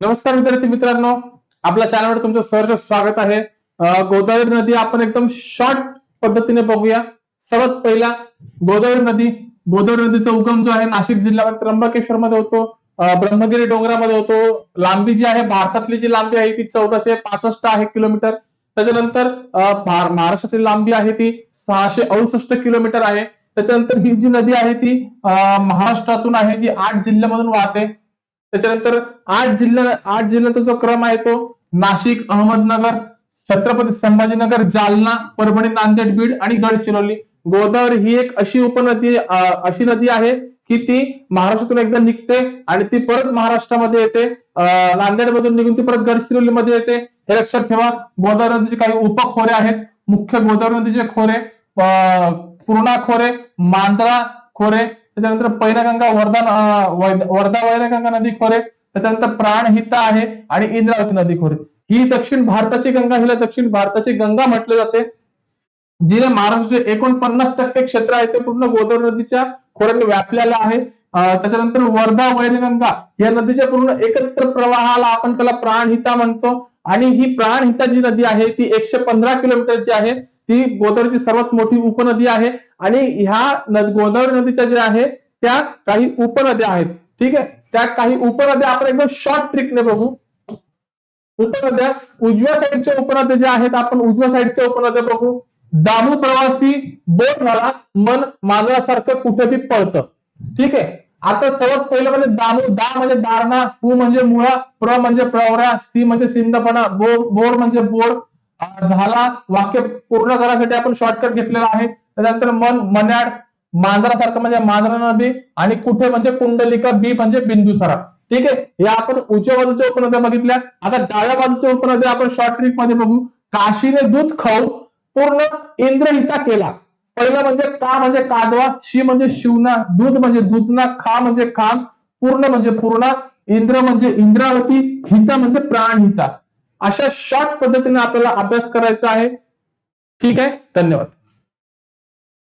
नमस्कार विद्यार्थी मित्रांनो. आपल्या चॅनलवर तुमचं सहर्ष स्वागत आहे. गोदावरी नदी आपण एकदम शॉर्ट पद्धतीने बघूया. सर्वात पहिला गोदावरी नदी. गोदावरी नदीचा उगम जो आहे नाशिक जिल्ह्यावर त्र्यंबकेश्वर मध्ये होतो ब्रह्मगिरी डोंगरामध्ये होतो. लांबी जी आहे भारतातली जी लांबी आहे ती चौदाशे पासष्ट आहे किलोमीटर. त्याच्यानंतर अं, महाराष्ट्रातील लांबी आहे ती सहाशे अडुसष्ट किलोमीटर आहे. त्याच्यानंतर ही जी नदी आहे ती महाराष्ट्रातून आहे जी आठ जिल्ह्यामधून वाहते. त्याच्यानंतर आठ जिल्हा आठ जिल्ह्याचा जो क्रम आहे तो नाशिक अहमदनगर छत्रपती संभाजीनगर जालना परभणी नांदेड बीड आणि गडचिरोली. गोदावरी ही एक अशी उपनदी अशी नदी आहे की ती महाराष्ट्रातून एकदा निघते आणि ती परत महाराष्ट्रामध्ये येते. नांदेडमधून निघून ती परत गडचिरोलीमध्ये येते. हे लक्षात ठेवा गोदावरी नदीचे काही उपखोरे आहेत. मुख्य गोदावरी नदीचे खोरे अं, पूर्णा खोरे मांजरा खोरे त्याच्यानंतर पैनगंगा वर्धा वर्धा वैनगंगा नदी खोरे त्याच्यानंतर प्राणहिता आहे आणि इंद्रावती नदी खोरे. ही दक्षिण भारताची गंगा हिला दक्षिण भारताची गंगा म्हटले जाते. जिने महाराष्ट्राचे एकोणपन्नास टक्के क्षेत्र आहे ते पूर्ण गोदावरी नदीच्या खोऱ्याने व्यापलेलं आहे. त्याच्यानंतर वर्धा वैनगंगा या नदीच्या पूर्ण एकत्र प्रवाहाला आपण त्याला प्राणहिता म्हणतो. आणि ही प्राणहिता जी नदी आहे ती एकशे पंधरा किलोमीटरची आहे. ती गोदावरीची सर्वात मोठी उपनदी आहे. आणि ह्या गोदावरी नदीच्या ज्या आहे त्या काही उपनद्या आहेत. ठीक आहे? त्या काही उपनद्या आपण एकदम शॉर्ट ट्रिकने बघू. उपनद्या उजव्या साईडच्या उपनद्या ज्या आहेत आपण उजव्या साईडच्या उपनद्या बघू. दामू प्रवासी बोट झाला मन मांजरासारखं कुठे बी पळतं. ठीक आहे? आता सर्वात पहिलं म्हणजे दामू दा म्हणजे दारणा पू म्हणजे मुळा प्र म्हणजे प्रवरा सी म्हणजे सिंधपणा बो बोर म्हणजे बोर झाला. वाक्य पूर्ण करण्यासाठी आपण शॉर्टकट घेतलेला आहे. त्यानंतर मन मन्याड मांजरासारखं म्हणजे मांजरा नदी आणि कुठे म्हणजे कुंडलिका बी म्हणजे बिंदुसरा. ठीक आहे? या आपण उजव्या बाजूच्या उपनद्या बघितल्या. आता डाव्या बाजूच्या उपनद्या आपण शॉर्ट ट्रिकमध्ये बघू. काशीने दूध खाऊन पूर्ण इंद्रहिता केला. पहिलं म्हणजे का म्हणजे कादवा शी म्हणजे शिवना दूध म्हणजे दूधना खा म्हणजे खाम पूर्ण म्हणजे पूर्णा इंद्र म्हणजे इंद्रावती हिता म्हणजे प्राणहिता. अशा शॉर्ट पद्धतीने आपल्याला अभ्यास करायचा आहे. ठीक आहे? धन्यवाद.